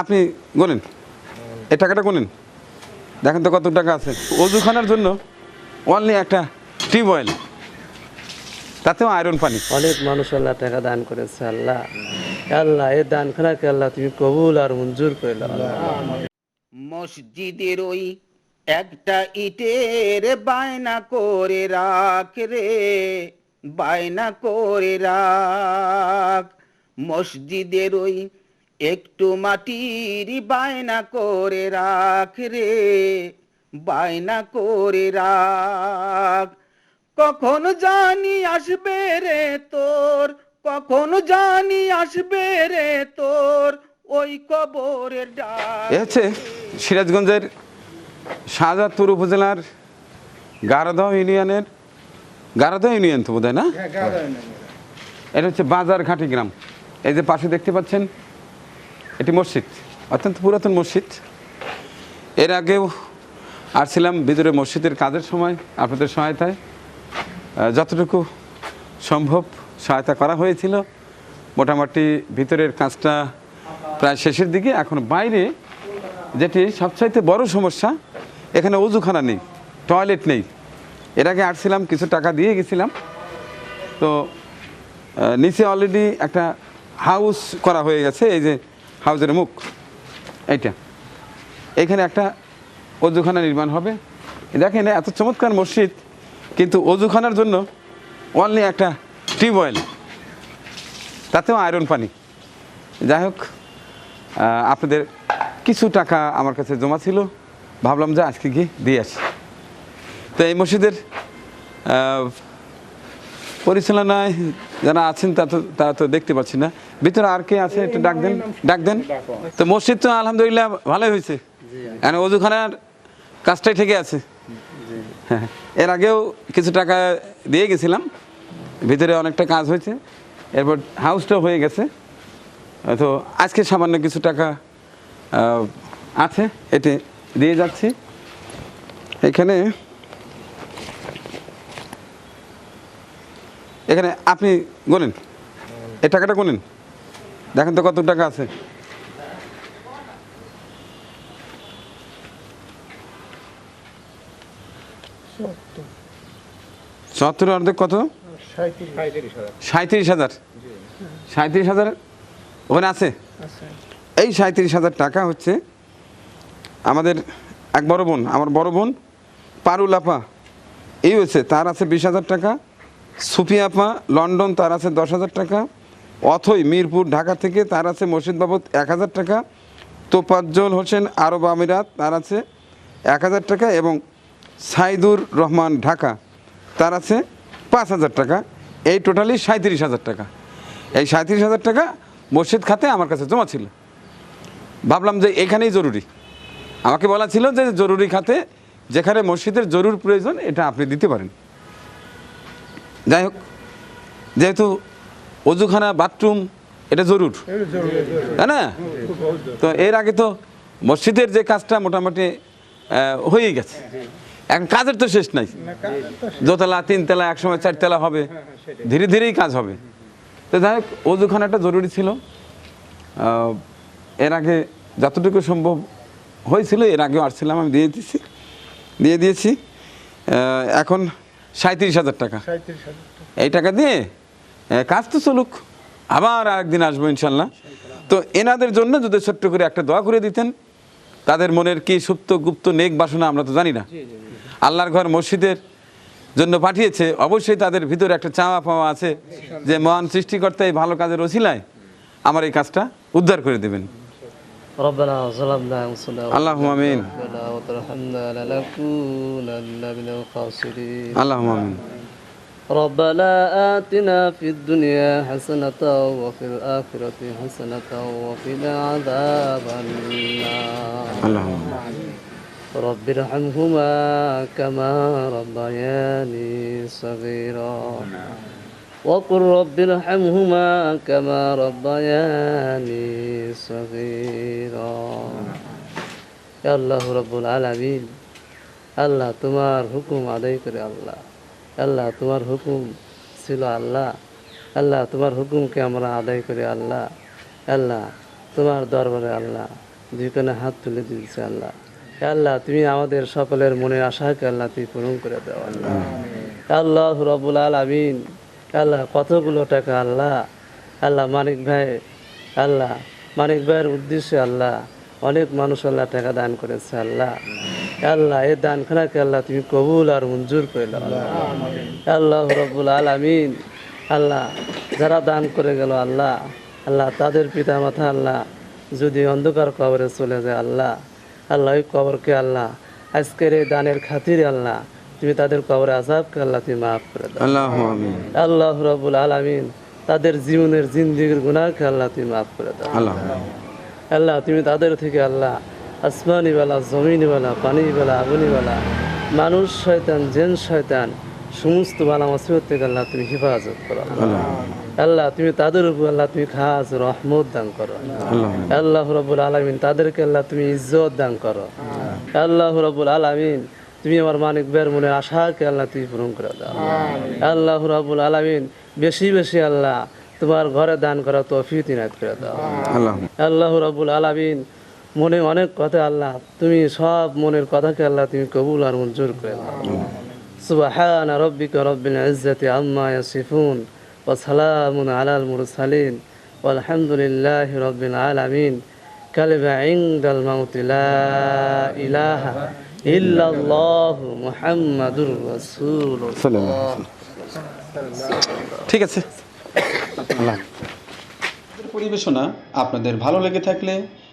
আপনি গোনেন। এই টাকাটা গোনেন। দেখেন তো কত টাকা আছে। অজুখানার জন্য অনলি একটা টিউব অয়েল তাতেও আয়রন পানি। অনেক মানুষ আল্লাহ টাকা দান করেছে আল্লাহ। আল্লাহ এ দান খানাকে আল্লাহ তুমি কবুল আর মঞ্জুর করে মসজিদের ওই একটা ইটের বায়না করে রাখ রে বায়না করে রাখ। মসজিদের ওই একটু মাটির বায়না করে রাখ রে বায়না করে রাখ। কখন জানি আসবে রে তোর কখন জানি আসবে রে তোর ওই কবরের ডাক হচ্ছে সিরাজগঞ্জের শাহজাদপুর উপজেলার গারদহ ইউনিয়নের গারদহ ইউনিয়ন তো বোধ না? এটা হচ্ছে বাজার ঘাটি গ্রাম। এই যে পাশে দেখতে পাচ্ছেন এটি মসজিদ, অত্যন্ত পুরাতন মসজিদ। এর আগেও আসছিলাম ভিতরে মসজিদের কাজের সময়, আপনাদের সহায়তায়। যতটুকু সম্ভব সহায়তা করা হয়েছিল, মোটামুটি ভিতরের কাজটা প্রায় শেষের দিকে। এখন বাইরে যেটি সবচাইতে বড় সমস্যা, এখানে অজুখানা নেই, টয়লেট নেই। এর আগে আসছিলাম, কিছু টাকা দিয়ে গেছিলাম। তো নিচে অলরেডি একটা হাউস করা হয়ে গেছে, এই যে হাউসের মুখ। এইটা। এখানে একটা অজুখানা নির্মাণ হবে। দেখেন, এত চমৎকার মসজিদ, কিন্তু অজুখানার জন্য অনলি একটা টিউবওয়েল তাতেও আয়রন পানি। যাই হোক আপনাদের কিছু টাকা আমার কাছে জমা ছিল। ভাবলাম যে আজকে গিয়ে দিয়ে আসি। তো এই মসজিদের পরিচালনায় যারা আছেন, তা তো তারা তো দেখতে পাচ্ছি না। ভিতরে আর কে আছে? একটু ডাক দেন। ডাক দেন। তো মসজিদ তো আলহামদুলিল্লাহ ভালোই হয়েছে। এখন অজুখানার কাজটাই ঠিকই আছে। হ্যাঁ। এর আগেও কিছু টাকা দিয়ে গেছিলাম। ভিতরে অনেকটা কাজ হয়েছে। এরপর হাউসটাও হয়ে গেছে। তো আজকে সামান্য কিছু টাকা আছে। এতে দিয়ে যাচ্ছি। এখানে এখানে আপনি গোনেন এই টাকাটা গোনেন দেখেন তো কত টাকা আছে। চুয়াত্তর অর্ধেক কত? সাঁত্রিশ হাজার। সাঁত্রিশ হাজার। ওখানে আছে? এই সাঁত্রিশ হাজার টাকা হচ্ছে আমাদের এক বড় বোন, আমার বড় বোন পারুল আপা। ইউএসএ তার আছে বিশ হাজার টাকা। সুফি আপা, লন্ডন, তার আছে দশ হাজার টাকা। অথই মিরপুর, ঢাকা থেকে তার আছে মসজিদ বাবদ এক হাজার টাকা। তোপাজ্জল হোসেন আরব আমিরাত, তার আছে এক হাজার টাকা এবং সাইদুর রহমান ঢাকা, তার আছে পাঁচ হাজার টাকা। এই টোটালি সাঁত্রিশ হাজার টাকা। এই সাঁত্রিশ হাজার টাকা মসজিদ খাতে আমার কাছে জমা ছিল। ভাবলাম যে এখানেই জরুরি। আমাকে বলা ছিল যে জরুরি খাতে যেখানে মসজিদের জরুর প্রয়োজন, এটা আপনি দিতে পারেন। যাই হোক, যেহেতু অজুখানা বাথরুম এটা জরুর। তাই না? তো এর আগে তো মসজিদের যে কাজটা মোটামুটি হয়েই গেছে। এখন কাজের তো শেষ নাই। দোতলা তিনতলা একসময় চারতলা হবে। ধীরে ধীরেই কাজ হবে। তো যাই হোক অজুখানাটা জরুরি ছিল। এর আগে যতটুকু সম্ভব হয়েছিল এর আগেও আসছিলাম আমি দিয়ে দিয়েছি। দিয়ে দিয়েছি। এখন সাঁত্রিশ হাজার টাকা। এই টাকা দিয়ে কাজ তো চলুক। আবার আরেকদিন আসব ইনশাল্লাহ। তো এনাদের জন্য যদি ছোট্ট করে একটা দোয়া করে দিতেন তাদের মনের কি সুপ্ত গুপ্ত নেক বাসনা আমরা তো জানি না। আল্লাহর ঘর মসজিদের জন্য পাঠিয়েছে অবশ্যই তাদের ভিতরে একটা চাওয়া পাওয়া আছে যে মহান সৃষ্টিকর্তা এই ভালো কাজের অছিলায় আমার এই কাজটা উদ্ধার করে দেবেন। আল্লাহ আমিন। আল্লাহ আমিন। ربنا آتنا في الدنيا حسنة وفي الآخرة حسنة وقنا عذاب النار আল্লাহ رب ارحمهما كما ربياني صغيرا وقل رب ارحمهما كما ربياني صغيرا يا الله رب العالمين আল্লাহ তোমার হুকুম আদায় করে আল্লাহ আল্লাহ, তোমার হুকুম ছিল আল্লাহ। আল্লাহ, তোমার হুকুমকে আমরা আদায় করি আল্লাহ। আল্লাহ, তোমার দরবারে আল্লাহ দুইখানে হাত তুলে দিয়েছে আল্লাহ। আল্লাহ, তুমি আমাদের সকলের মনের আশাকে আল্লাহ তুমি পূরণ করে দাও আল্লাহ। আল্লাহ রবুল আল আমিন আল্লাহ, কতগুলো টাকা আল্লাহ। আল্লাহ, মানিক ভাই, আল্লাহ, মানিক ভাইয়ের উদ্দেশ্যে আল্লাহ, অনেক মানুষ আল্লাহ টাকা দান করেছে আল্লাহ। আল্লাহ এই দানখানাকে আল্লাহ তুমি কবুল আর মঞ্জুর করে আল্লাহ রবুল আলমিন আল্লাহ যারা দান করে গেল আল্লাহ আল্লাহ তাদের পিতা মাতা আল্লাহ যদি অন্ধকার কবরে চলে যায় আল্লাহ আল্লাহ ওই কবরকে আল্লাহ আজকের এই দানের খাতির আল্লাহ তুমি তাদের কবরে আজাবকে আল্লাহ তুমি মাফ করে দাও। আল্লাহ রবুল আলমিন তাদের জীবনের জিন্দিগির গুণাকে আল্লাহ তুমি মাফ করে দাও। আল্লাহ আল্লাহ তুমি তাদের থেকে আল্লাহ আসমানিওয়ালা জমিনওয়ালা পানিওয়ালা আগুনিওয়ালা মানুষ শয়তান জেন শয়তান সমস্ত বালা মুসিবত থেকে আল্লাহ তুমি হেফাজত করো। আল্লাহ। তুমি তাদের উপর আল্লাহ তুমি খাস রহমত দান করো। আল্লাহ। রবুল আলমিন তাদেরকে আল্লাহ তুমি ইজ্জত দান করো। আল্লাহ। রবুল আলমিন তুমি আমার মানিক বের মনে আশাকে আল্লাহ তুমি পূরণ করে দাও। আল্লাহ। রবুল আলমিন বেশি বেশি আল্লাহ তোমার ঘরে দান করা তৌফিক ইনায়ত করে দাও। আল্লাহ। রবুল আলামিন মনে অনেক কথা আল্লাহ তুমি সব মনের কথাকে আল্লাহ তুমি কবুল আর মঞ্জুর করে দাও। সুবহান রব্বিকা রব্বিল ইজ্জাতি আম্মা ইয়াসিফুন ওয়া সালামুন আলাল মুরসালিন ওয়ালহামদুলিল্লাহি রব্বিল আলামিন। কালিমা ইনদাল মাউতি লা ইলাহা ইল্লাল্লাহু মুহাম্মাদুর রাসূলুল্লাহ। ঠিক আছে। পরিবেশনা আপনাদের ভালো লেগে থাকলে